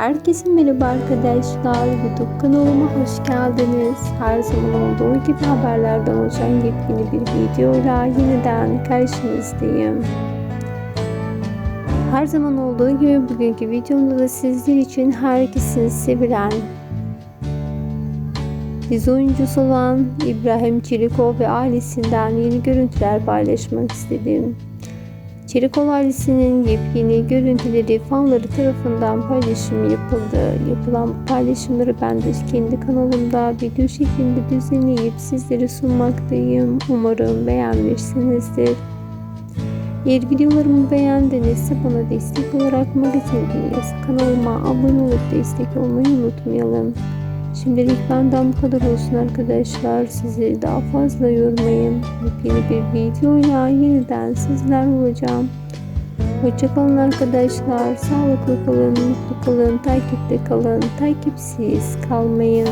Herkese merhaba arkadaşlar. YouTube kanalıma hoş geldiniz. Her zaman olduğu gibi haberlerden oluşan yepyeni bir videoyla yeniden karşınızdayım. Her zaman olduğu gibi bugünkü videomda da sizler için herkesin sevilen dizi oyuncusu olan İbrahim Çelikov ve ailesinden yeni görüntüler paylaşmak istedim. Çelikov ailesinin yepyeni görüntüleri fanları tarafından paylaşım yapıldı. Yapılan paylaşımları ben de kendi kanalımda video şeklinde düzenleyip sizlere sunmaktayım. Umarım beğenmişsinizdir. Eğer videolarımı beğendinizse bana destek olarak Magazin kanalıma abone olup destek olmayı unutmayalım. Şimdilik benden bu kadar olsun arkadaşlar. Sizi daha fazla yormayayım. Yeni bir videoyla yeniden sizler olacağım. Hoşçakalın arkadaşlar. Sağlıklı kalın, mutlu kalın, takipte kalın, takipsiz kalmayın.